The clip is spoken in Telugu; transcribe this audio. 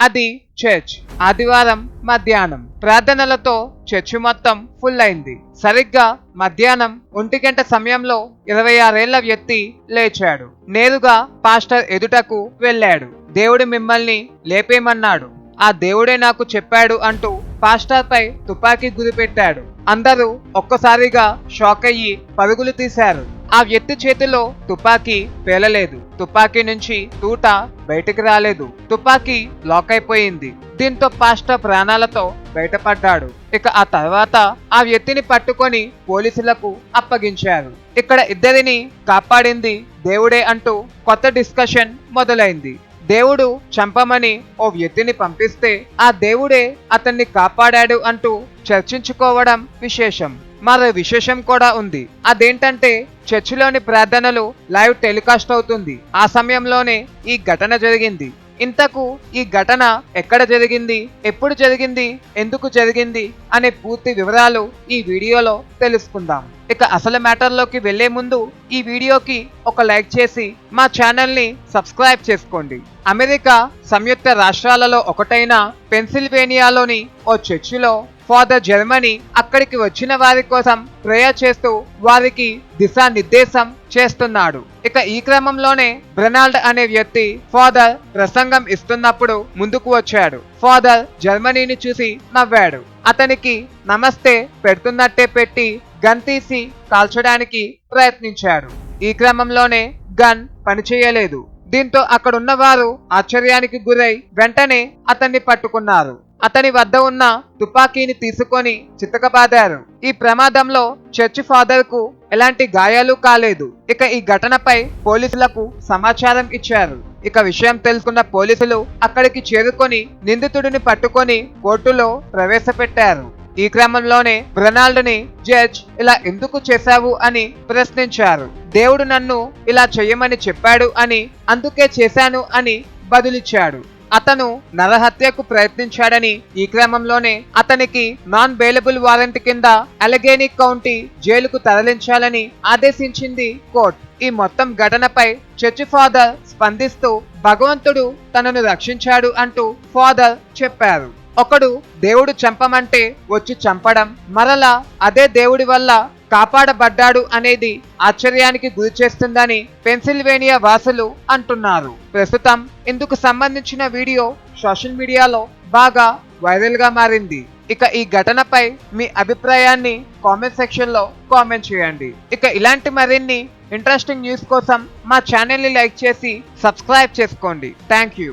అది చర్చ్ ఆదివారం మధ్యాహ్నం. ప్రార్థనలతో చర్చి మొత్తం ఫుల్ అయింది. సరిగ్గా మధ్యాహ్నం ఒంటి గంట సమయంలో ఇరవై ఆరేళ్ళ వ్యక్తి లేచాడు. నేరుగా పాస్టర్ ఎదుటకు వెళ్ళాడు. దేవుడు మిమ్మల్ని లేపేమన్నాడు ఆ దేవుడే నాకు చెప్పాడు అంటూ పాస్టర్ పై తుపాకీ గురిపెట్టాడు. అందరూ ఒక్కసారిగా షాక్ అయ్యి పరుగులు తీశారు. ఆ వ్యక్తి చేతిలో తుపాకీ పేలలేదు. తుపాకీ నుంచి తూట బయటికి రాలేదు. తుపాకీ లాక్ అయిపోయింది. దీంతో పాస్టర్ ప్రాణాలతో బయటపడ్డాడు. ఇక ఆ తర్వాత ఆ వ్యక్తిని పట్టుకొని పోలీసులకు అప్పగించారు. ఇక్కడ ఇద్దరిని కాపాడింది దేవుడే అంటూ కొత్త డిస్కషన్ మొదలైంది. దేవుడు చంపమని ఓ వ్యక్తిని పంపిస్తే ఆ దేవుడే అతన్ని కాపాడాడు అంటూ చర్చించుకోవడం విశేషం. మరో విశేషం కూడా ఉంది. అదేంటంటే చర్చిలోని ప్రార్థనలు లైవ్ టెలికాస్ట్ అవుతుంది. ఆ సమయంలోనే ఈ ఘటన జరిగింది. ఇంతకు ఈ ఘటన ఎక్కడ జరిగింది? ఎప్పుడు జరిగింది? ఎందుకు జరిగింది? అనే పూర్తి వివరాలు ఈ వీడియోలో తెలుసుకుందాం. ఇక అసలు మ్యాటర్లోకి వెళ్ళే ముందు ఈ వీడియోకి ఒక లైక్ చేసి మా ఛానల్ని సబ్స్క్రైబ్ చేసుకోండి. అమెరికా సంయుక్త రాష్ట్రాలలో ఒకటైన పెన్సిల్వేనియాలోని ఓ చర్చిలో ఫాదర్ జర్మనీ అక్కడికి వచ్చిన వారి కోసం ప్రేయర్ చేస్తూ వారికి దిశానిర్దేశం చేస్తున్నాడు. ఇక ఈ క్రమంలోనే బ్రెనాల్డ్ అనే వ్యక్తి ఫాదర్ ప్రసంగం ఇస్తున్నప్పుడు ముందుకు వచ్చాడు. ఫాదర్ జర్మనీని చూసి నవ్వాడు. అతనికి నమస్తే పెడుతున్నట్టే పెట్టి గన్ తీసి కాల్చడానికి ప్రయత్నించాడు. ఈ క్రమంలోనే గన్ పనిచేయలేదు దీంతో అక్కడున్న వారు ఆశ్చర్యానికి గురై వెంటనే అతన్ని పట్టుకున్నారు. అతని వద్ద ఉన్న తుపాకీని తీసుకొని చితకబాదారు. ఈ ప్రమాదంలో చర్చి ఫాదర్కు ఎలాంటి గాయాలు కాలేదు. ఇక ఈ ఘటనపై పోలీసులకు సమాచారం ఇచ్చారు. ఇక విషయం తెలుసుకున్న పోలీసులు అక్కడికి చేరుకొని నిందితుడిని పట్టుకొని కోర్టులో ప్రవేశపెట్టారు. ఈ క్రమంలోనే బ్రొనాల్డ్ని జడ్జ్ ఇలా ఎందుకు చేశావు? అని ప్రశ్నించారు. దేవుడు నన్ను ఇలా చెయ్యమని చెప్పాడు అని అందుకే చేశాను అని బదులిచ్చాడు. అతను నరహత్యకు ప్రయత్నించాడని ఈ క్రమంలోనే అతనికి నాన్ బెయిలబుల్ వారెంట్ కింద అలగేని కౌంటీ జైలుకు తరలించాలని ఆదేశించింది కోర్టు. ఈ మొత్తం ఘటనపై చర్చి ఫాదర్ స్పందిస్తూ భగవంతుడు తనను రక్షించాడు అంటూ ఫాదర్ చెప్పారు. ఒకడు దేవుడు చంపమంటే వచ్చి చంపడం మరలా అదే దేవుడి వల్ల కాపాడబడ్డాడు అనేది ఆశ్చర్యానికి గురి చేస్తుందని పెన్సిల్వేనియా వాసులు అంటున్నారు. ప్రస్తుతం ఇందుకు సంబంధించిన వీడియో సోషల్ మీడియాలో బాగా వైరల్గా మారింది. ఇక ఈ ఘటనపై మీ అభిప్రాయాన్ని కామెంట్ సెక్షన్లో కామెంట్ చేయండి. ఇక ఇలాంటి మరిన్ని ఇంట్రెస్టింగ్ న్యూస్ కోసం మా ఛానల్ని లైక్ చేసి సబ్స్క్రైబ్ చేసుకోండి. Thank you.